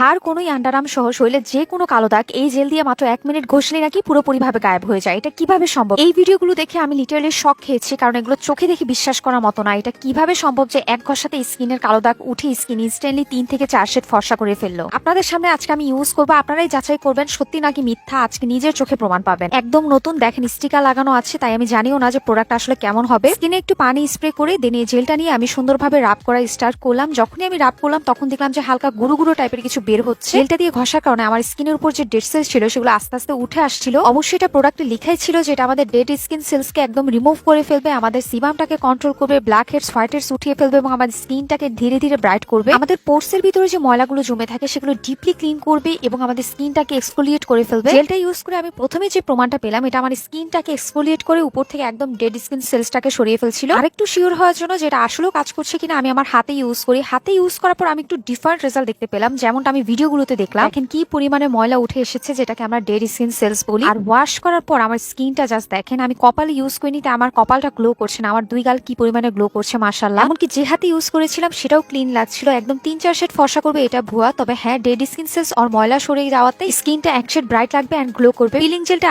ঘাড় কোনোই আন্ডারাম সহ শরীরের যে কোনো কালো দাগ এই জেল দিয়ে মাত্র এক মিনিট ঘষলে নাকি পুরোপুরিভাবে গায়েব হয়ে যায়। এটা কীভাবে সম্ভব? এই ভিডিওগুলো দেখে আমি লিটারালি শখ খেয়েছি, কারণ এগুলো চোখে দেখে বিশ্বাস করার মতো না। এটা কীভাবে সম্ভব যে এক ঘষাতে স্কিনের কালো দাগ উঠে স্কিন ইনস্ট্যান্টলি তিন থেকে চার শেড ফর্সা করে ফেলল? আপনাদের সামনে আজকে আমি ইউজ করব, আপনারাই যাচাই করবেন সত্যি নাকি মিথ্যা, আজকে নিজের চোখে প্রমাণ পাবেন। একদম নতুন, দেখেন স্টিকার লাগানো আছে, তাই আমি জানিও না যে প্রোডাক্ট আসলে কেমন হবে। স্কিনে একটু পানি স্প্রে করে দেন এই জেলটা নিয়ে আমি সুন্দরভাবে রাব করা স্টার্ট করলাম। যখনই আমি রাব করলাম, তখন দেখলাম যে হালকা গুরু গুরু টাইপের কিছু বের হচ্ছে। জেলটা দিয়ে ঘষার কারণে আমার স্কিনের উপর যে ডেড সেলস ছিল, সেগুলো আস্তে আস্তে উঠে আসছিল। অবশ্যই এটা প্রোডাক্টে লিখাই ছিল যে এটা আমাদের ডেড স্কিন সেলস কে একদম রিমুভ করে ফেলবে, আমাদের সিবামটাকে কন্ট্রোল করবে ব্ল্যাক হেডস হোয়াইট হেডস উঠিয়ে ফেলবে এবং আমাদের স্কিনটাকে ধীরে ধীরে ব্রাইট করবে। আমাদের পোর্সের ভিতরে যে ময়লাগুলো জমে থাকে, সেগুলো ডিপলি ক্লিন করবে এবং আমাদের স্কিনটাকে এক্সফোলিয়েট করে ফেলবে। জেলটা ইউজ করে আমি প্রথমে যে প্রমাণটা পেলাম, এটা আমার স্কিনটাকে এক্সফোলিয়েট করে উপর থেকে একদম ডেড স্কিন সেলসটাকে সরিয়ে ফেলছিল। আরেকটু শিওর হওয়ার জন্য যেটা আসলেও কাজ করছে কিনা, আমি আমার হাতে ইউজ করি। হাতে ইউজ করার পর আমি একটু ডিফারেন্ট রেজাল্ট দেখতে পেলাম। যেমনটা আমি ভিডিওগুলোতে দেখলাম এখন কি পরিমাণে ময়লা উঠে এসেছে যেটাকে আমরা ডেরি স্কিন সেলস বলি। আর ওয়াশ করার পর আমার স্কিনটা জাস্ট দেখেন আমি কপালে ইউজ করিনি তাই আমার কপালটা গ্লো করছে না আমার দুই গাল কি পরিমাণে গ্লো করছে মাসাল্লাহ এমনকি যে হাতে ইউজ করেছিলাম সেটাও ক্লিন লাগছিল। একদম তিন চার শেড ফর্সা করবে এটা ভুয়া তবে হ্যাঁ ডেডি স্কিন সেলস আর ময়লা সরে যাওয়াতে স্কিনটা এক শেড ব্রাইট লাগবে অ্যান্ড গ্লো করবে। পিলিং জেলটা